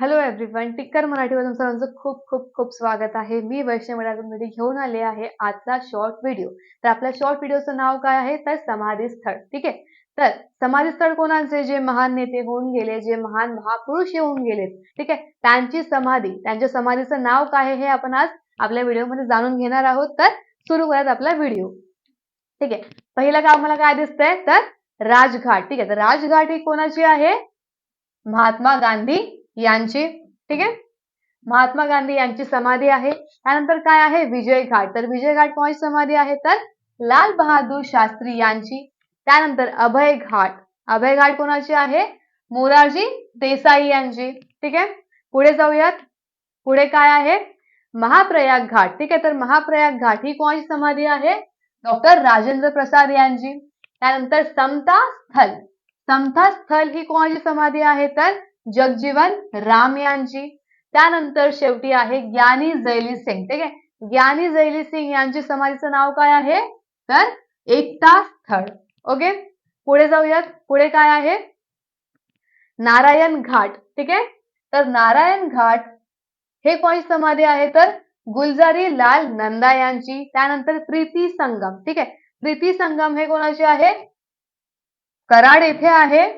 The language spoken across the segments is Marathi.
हॅलो एव्हरीवन टिक्कर मराठीवर सर्वांचं खूप खूप खूप स्वागत आहे. मी वैष्णवमध्ये घेऊन आले आहे आजचा शॉर्ट व्हिडिओ तर आपल्या शॉर्ट व्हिडिओचं नाव काय आहे? तर समाधी स्थळ. ठीक आहे? तर समाधी स्थळ कोणाचे? जे महान नेते होऊन गेले जे महान महापुरुष येऊन गेलेत ठीक आहे? त्यांची समाधी त्यांच्या समाधीचं नाव काय आहे हे आपण आज आपल्या व्हिडिओमध्ये जाणून घेणार आहोत. तर सुरू करत आपला व्हिडिओ ठीक आहे? पहिलं का आम्हाला काय दिसतंय? तर राजघाट. ठीक आहे? तर राजघाट ही कोणाची आहे? महात्मा गांधी यांची ठीक आहे? महात्मा गांधी यांची समाधी आहे. त्यानंतर काय आहे? विजय घाट. तर विजय घाट कोणाची समाधी आहे? तर लाल बहादूर शास्त्री यांची. त्यानंतर अभय घाट. अभय घाट कोणाची आहे? मोरारजी देसाई यांची. ठीक आहे? पुढे जाऊयात. पुढे काय आहे? महाप्रयाग घाट. ठीक आहे? तर महाप्रयाग घाट ही कोणाची समाधी आहे? डॉक्टर राजेंद्र प्रसाद यांची. त्यानंतर समता स्थल समता स्थल ही कोणाची समाधी आहे? तर जगजीवन राम यांची. त्यानंतर शेवटी आहे ज्ञानी जैली सिंग. ठीक आहे? ज्ञानी जैली सिंग यांची समाधीचं नाव काय आहे? तर एकता स्थळ. ओके? पुढे जाऊयात. पुढे काय आहे? नारायण घाट. ठीक आहे? तर नारायण घाट हे कोणी समाधी आहे? तर गुलजारी लाल नंदा यांची. त्यानंतर प्रीती संगम. ठीक आहे? प्रीती संगम हे कोणाचे आहे? कराड येथे आहे.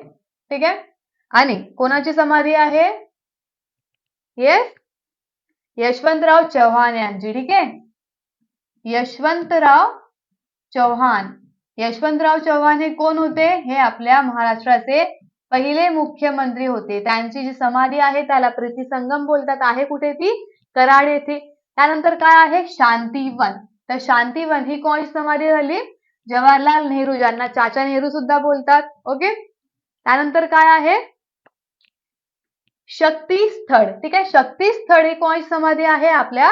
ठीक आहे? आणि कोणाची समाधी आहे? येस यशवंतराव चव्हाण यांची ठीक आहे? यशवंतराव चव्हाण. यशवंतराव चव्हाण हे कोण होते? हे आपल्या महाराष्ट्राचे पहिले मुख्यमंत्री होते. त्यांची जी समाधी आहे त्याला प्रीती संगम बोलतात. आहे कुठे ती? कराड येथे. त्यानंतर काय आहे? शांतीवन. तर शांतीवन ही कोणाची समाधी झाली? जवाहरलाल नेहरू ज्यांना चाचा नेहरू सुद्धा बोलतात. ओके? त्यानंतर काय आहे? शक्तीस्थळ. ठीक आहे? शक्तीस्थळ ही कोणाची समाधी आहे? आपल्या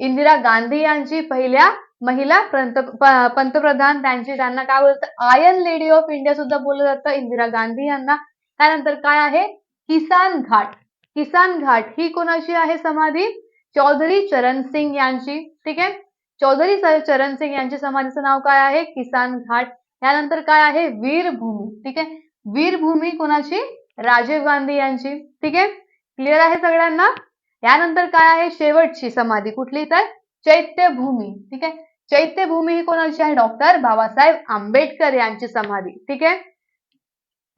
इंदिरा गांधी यांची पहिल्या महिला पंतप्रधान त्यांची त्यांना काय बोलतात? आयन लेडी ऑफ इंडिया सुद्धा बोललं जातं. इंदिरा गांधी यांना. त्यानंतर काय आहे? किसान घाट. किसान घाट ही कोणाची आहे समाधी? चौधरी चरण सिंग यांची. ठीक आहे? चौधरी चरण सिंग यांची समाधीचं नाव काय आहे? किसान घाट. त्यानंतर काय आहे? वीरभूमी. ठीक आहे? वीरभूमी कोणाची? राजीव गांधी यांची. ठीक आहे? क्लिअर आहे सगळ्यांना? यानंतर काय आहे? शेवटची समाधी कुठली तर? चैत्यभूमी. ठीक आहे? चैत्यभूमी ही कोणाची आहे? डॉक्टर बाबासाहेब आंबेडकर यांची समाधी. ठीक आहे?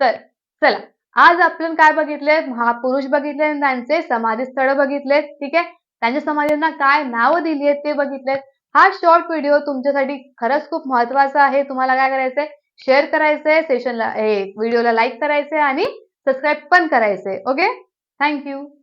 तर चला. आज आपण काय बघितले? महापुरुष बघितले त्यांचे समाधी स्थळ बघितले. ठीक आहे? त्यांच्या समाधींना काय नाव दिली आहेत ते बघितले. हा शॉर्ट व्हिडिओ तुमच्यासाठी खरंच खूप महत्त्वाचा आहे. तुम्हाला काय करायचंय? शेअर करायचंय. सेशनला व्हिडिओला लाईक करायचंय आणि सबस्क्राईब पण करायचंय. Okay Thank you.